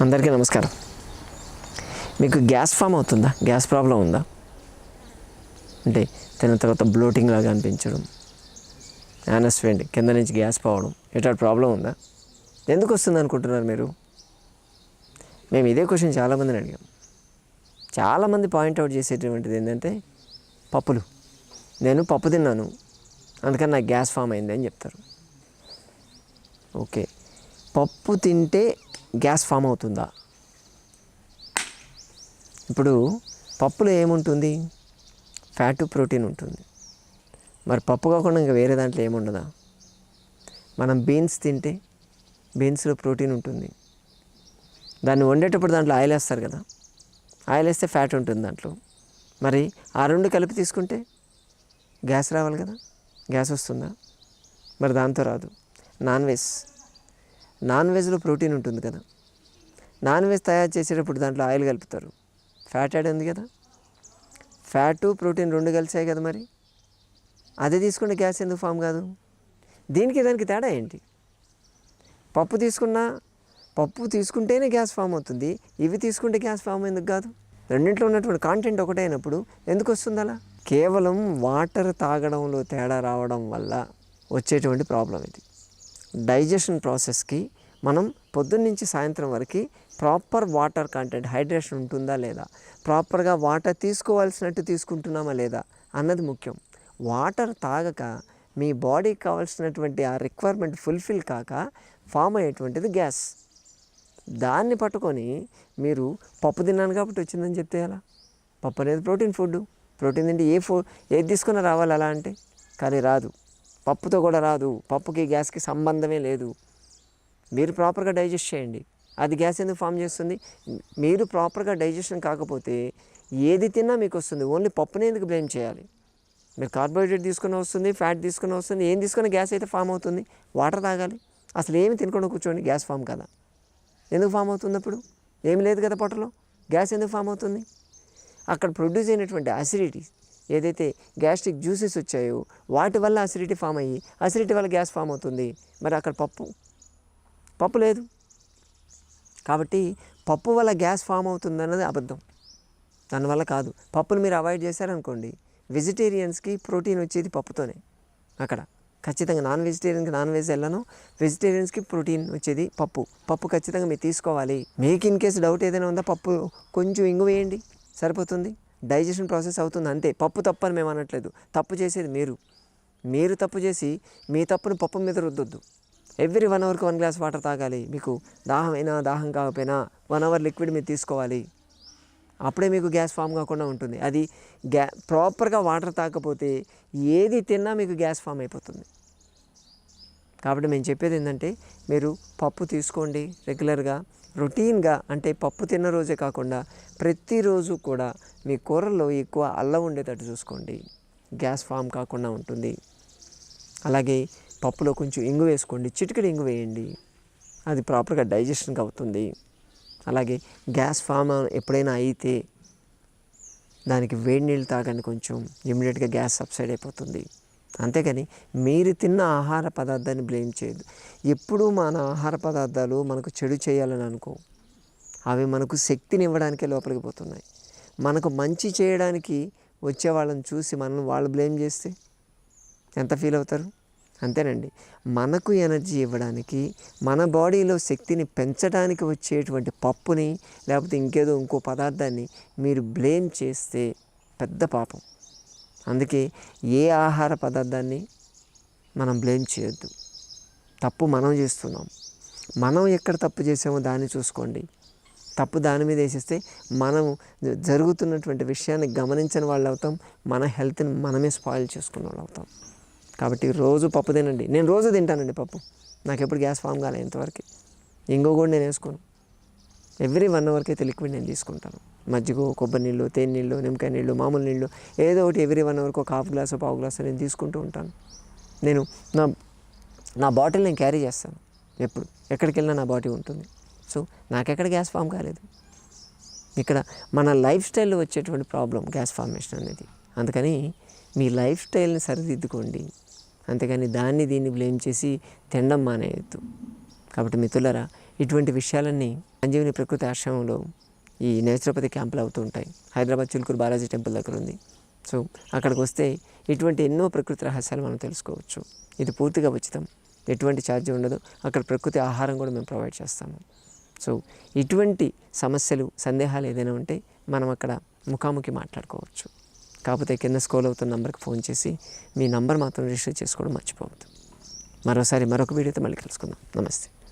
అందరికీ నమస్కారం. మీకు గ్యాస్ ఫామ్ అవుతుందా? గ్యాస్ ప్రాబ్లం ఉందా? అంటే తిన్న తర్వాత బ్లోటింగ్ లాగా అనిపించడం యానస్ వెండి కింద నుంచి గ్యాస్ పోవడం ఎటువంటి ప్రాబ్లం ఉందా? ఎందుకు వస్తుంది అనుకుంటున్నారు మీరు? మేము ఇదే క్వశ్చన్ చాలామందిని అడిగాం. చాలామంది పాయింట్అవుట్ చేసేటువంటిది ఏంటంటే పప్పులు. నేను పప్పు తిన్నాను అందుకని నాకు గ్యాస్ ఫామ్ అయింది అని చెప్తారు. ఓకే. పప్పు తింటే గ్యాస్ ఫామ్ అవుతుందా? ఇప్పుడు పప్పులో ఏముంటుంది? ఫ్యాట్ ప్రోటీన్ ఉంటుంది. మరి పప్పు కాకుండా ఇంకా వేరే దాంట్లో ఏముండదా? మనం బీన్స్ తింటే బీన్స్లో ప్రోటీన్ ఉంటుంది. దాన్ని వండేటప్పుడు దాంట్లో ఆయిల్ వేస్తారు కదా? ఆయిల్ వేస్తే ఫ్యాట్ ఉంటుంది దాంట్లో. మరి ఆ రెండు కలిపి తీసుకుంటే గ్యాస్ రావాలి కదా? గ్యాస్ వస్తుందా? మరి దాంతో రాదు. Non veg. నాన్ వెజ్లో ప్రోటీన్ ఉంటుంది కదా. నాన్ వెజ్ తయారు చేసేటప్పుడు దాంట్లో ఆయిల్ కలుపుతారు. ఫ్యాట్ యాడ్ ఉంది కదా. ఫ్యాటు ప్రోటీన్ రెండు కలిసాయి కదా మరి. అదే తీసుకుంటే గ్యాస్ ఎందుకు ఫామ్ కాదు? దీనికి దానికి తేడా ఏంటి? పప్పు తీసుకున్నా పప్పు తీసుకుంటేనే గ్యాస్ ఫామ్ అవుతుంది. ఇవి తీసుకుంటే గ్యాస్ ఫామ్ ఎందుకు కాదు? రెండింటిలో ఉన్నటువంటి కాంటెంట్ ఒకటే అయినప్పుడు ఎందుకు వస్తుంది అలా? కేవలం వాటర్ తాగడంలో తేడా రావడం వల్ల వచ్చేటువంటి ప్రాబ్లం ఇది. డైజెషన్ ప్రాసెస్కి మనం పొద్దున్న నుంచి సాయంత్రం వరకు ప్రాపర్ వాటర్ కంటెంట్ హైడ్రేషన్ ఉంటుందా లేదా? ప్రాపర్గా వాటర్ తీసుకోవాల్సినట్టు తీసుకుంటున్నామా లేదా? అన్నది ముఖ్యం. వాటర్ తాగక మీ బాడీకి కావాల్సినటువంటి ఆ రిక్వైర్మెంట్ ఫుల్ఫిల్ కాక ఫామ్ అయ్యేటువంటిది గ్యాస్. దాన్ని పట్టుకొని మీరు పప్పు తిన్నాను కాబట్టి వచ్చిందని చెప్తే ఎలా? పప్పు అనేది ప్రోటీన్ ఫుడ్ ప్రోటీన్ తింటే ఏ ఫుడ్ ఏది తీసుకున్నా రావాలి అలా అంటే. కానీ రాదు. పప్పుతో కూడా రాదు. పప్పుకి గ్యాస్కి సంబంధమే లేదు. మీరు ప్రాపర్గా డైజెస్ట్ చేయండి. అది గ్యాస్ ఎందుకు ఫామ్ చేస్తుంది? మీరు ప్రాపర్గా డైజెషన్ కాకపోతే ఏది తిన్నా మీకు వస్తుంది. ఓన్లీ పప్పునే ఎందుకు బ్లేమ్ చేయాలి? మీరు కార్బోహైడ్రేట్ తీసుకుని వస్తుంది ఫ్యాట్ తీసుకుని వస్తుంది ఏం తీసుకున్న గ్యాస్ అయితే ఫామ్ అవుతుంది. వాటర్ తాగాలి. అసలు ఏమి తినకుండా కూర్చోండి. గ్యాస్ ఫామ్ కదా. ఎందుకు ఫామ్ అవుతుంది అప్పుడు? ఏమి లేదు కదా పొట్టలో. గ్యాస్ ఎందుకు ఫామ్ అవుతుంది? అక్కడ ప్రొడ్యూస్ అయినటువంటి అసిడిటీ ఏదైతే గ్యాస్ట్రిక్ జ్యూసెస్ వచ్చాయో వాటి వల్ల అసిడిటీ ఫామ్ అయ్యి అసిడిటీ వల్ల గ్యాస్ ఫామ్ అవుతుంది. మరి అక్కడ పప్పు పప్పు లేదు. కాబట్టి పప్పు వల్ల గ్యాస్ ఫామ్ అవుతుంది అన్నది అబద్ధం దానివల్ల కాదు. పప్పును మీరు అవాయిడ్ చేశారనుకోండి వెజిటేరియన్స్కి ప్రోటీన్ వచ్చేది పప్పుతోనే. అక్కడ ఖచ్చితంగా నాన్ వెజిటేరియన్కి నాన్ వెజ్ వెళ్ళను వెజిటేరియన్స్కి ప్రోటీన్ వచ్చేది పప్పు. పప్పు ఖచ్చితంగా మీరు తీసుకోవాలి. మీకు ఇన్ కేసు డౌట్ ఏదైనా ఉందా పప్పు కొంచెం ఇంగు వేయండి సరిపోతుంది. డైజెషన్ ప్రాసెస్ అవుతుంది అంతే. పప్పు తప్పు అని మేము అనట్లేదు. తప్పు చేసేది మీరు. మీరు తప్పు చేసి మీ తప్పును పప్పు మీద రుద్దొద్దు. ఎవ్రీ వన్ అవర్కి వన్ గ్లాస్ వాటర్ తాగాలి. మీకు దాహం అయినా దాహం కాకపోయినా వన్ అవర్ లిక్విడ్ మీరు తీసుకోవాలి. అప్పుడే మీకు గ్యాస్ ఫామ్ కాకుండా ఉంటుంది. అది గ్యా ప్రాపర్గా వాటర్ తాగకపోతే ఏది తిన్నా మీకు గ్యాస్ ఫామ్ అయిపోతుంది. కాబట్టి మేము చెప్పేది ఏంటంటే మీరు పప్పు తీసుకోండి. రెగ్యులర్గా రొటీన్గా అంటే పప్పు తిన్న రోజే కాకుండా ప్రతిరోజు కూడా మీ కూరల్లో ఎక్కువ అల్లం ఉండేటట్టు చూసుకోండి. గ్యాస్ ఫామ్ కాకుండా ఉంటుంది. అలాగే పప్పులో కొంచెం ఇంగు వేసుకోండి. చిటికెడు ఇంగు వేయండి. అది ప్రాపర్గా డైజెషన్కి అవుతుంది. అలాగే గ్యాస్ ఫామ్ ఎప్పుడైనా అయితే దానికి వేడి నీళ్ళు తాగండి కొంచెం ఇమీడియట్గా గ్యాస్ సబ్సైడ్ అయిపోతుంది. అంతేకాని మీరు తిన్న ఆహార పదార్థాన్ని బ్లేమ్ చేయదు ఎప్పుడూ మన ఆహార పదార్థాలు మనకు చెడు చేయాలని అనుకో. అవి మనకు శక్తిని ఇవ్వడానికే లోపలికి పోతున్నాయి. మనకు మంచి చేయడానికి వచ్చే వాళ్ళని చూసి మనల్ని వాళ్ళు బ్లేమ్ చేస్తే ఎంత ఫీల్ అవుతారు? అంతేనండి. మనకు ఎనర్జీ ఇవ్వడానికి మన బాడీలో శక్తిని పెంచడానికి వచ్చేటువంటి పప్పుని లేకపోతే ఇంకేదో ఇంకో పదార్థాన్ని మీరు బ్లేమ్ చేస్తే పెద్ద పాపం. అందుకే ఏ ఆహార పదార్థాన్ని మనం బ్లేమ్ చేయొద్దు. తప్పు మనం చేస్తున్నాం. మనం ఎక్కడ తప్పు చేసామో దాన్ని చూసుకోండి. తప్పు దాని మీద వేసేస్తే మనం జరుగుతున్నటువంటి విషయాన్ని గమనించని వాళ్ళు అవుతాం. మన హెల్త్ని మనమే స్పాయిల్ చేసుకున్న వాళ్ళు అవుతాం. కాబట్టి రోజు పప్పు తినండి. నేను రోజు తింటానండి పప్పు. నాకు ఎప్పుడు గ్యాస్ ఫామ్ కాలే ఇంతవరకు. ఇంకో కూడా నేను వేసుకోను. ఎవ్రీ వన్ అవర్కి అయితే లిక్విడ్ నేను తీసుకుంటాను. మజ్జిగ కొబ్బరి నీళ్ళు తేనె నీళ్ళు నిమ్మకాయ నీళ్ళు మామూలు నీళ్ళు ఏదో ఒకటి ఎవ్రీ వన్ అవర్కి ఒక హాఫ్ గ్లాస్ పావు గ్లాసు నేను తీసుకుంటూ ఉంటాను. నేను నా నా బాటిల్ నేను క్యారీ చేస్తాను. ఎప్పుడు ఎక్కడికి వెళ్ళినా నా బాటిల్ ఉంటుంది. సో నాకెక్కడ గ్యాస్ ఫామ్ కాలేదు. ఇక్కడ మన లైఫ్ స్టైల్లో వచ్చేటువంటి ప్రాబ్లం గ్యాస్ ఫార్మేషన్ అనేది. అందుకని మీ లైఫ్ స్టైల్ని సరిదిద్దుకోండి. అంతేకాని దాన్ని దీన్ని బ్లేమ్ చేసి తినడం మానేయద్దు. కాబట్టి మిత్రులరా ఇటువంటి విషయాలన్నీ సంజీవిని ప్రకృతి ఆశ్రమంలో ఈ నేచురోపతి క్యాంపులు అవుతూ ఉంటాయి. హైదరాబాద్ చిలుకూరు బాలాజీ టెంపుల్ దగ్గర ఉంది. సో అక్కడికి వస్తే ఇటువంటి ఎన్నో ప్రకృతి రహస్యాలు మనం తెలుసుకోవచ్చు. ఇది పూర్తిగా ఉచితం. ఎటువంటి ఛార్జ్ ఉండదు. అక్కడ ప్రకృతి ఆహారం కూడా మేము ప్రొవైడ్ చేస్తాము. సో ఇటువంటి సమస్యలు సందేహాలు ఏదైనా ఉంటే మనం అక్కడ ముఖాముఖి మాట్లాడుకోవచ్చు. కాకపోతే కింద స్కోల్ అవుతున్న నెంబర్కి ఫోన్ చేసి మీ నంబర్ మాత్రం రిజిస్టర్ చేసుకోవడం మర్చిపోవద్దు. మరోసారి మరొక వీడియోతో మళ్ళీ కలుసుకుందాం. నమస్తే.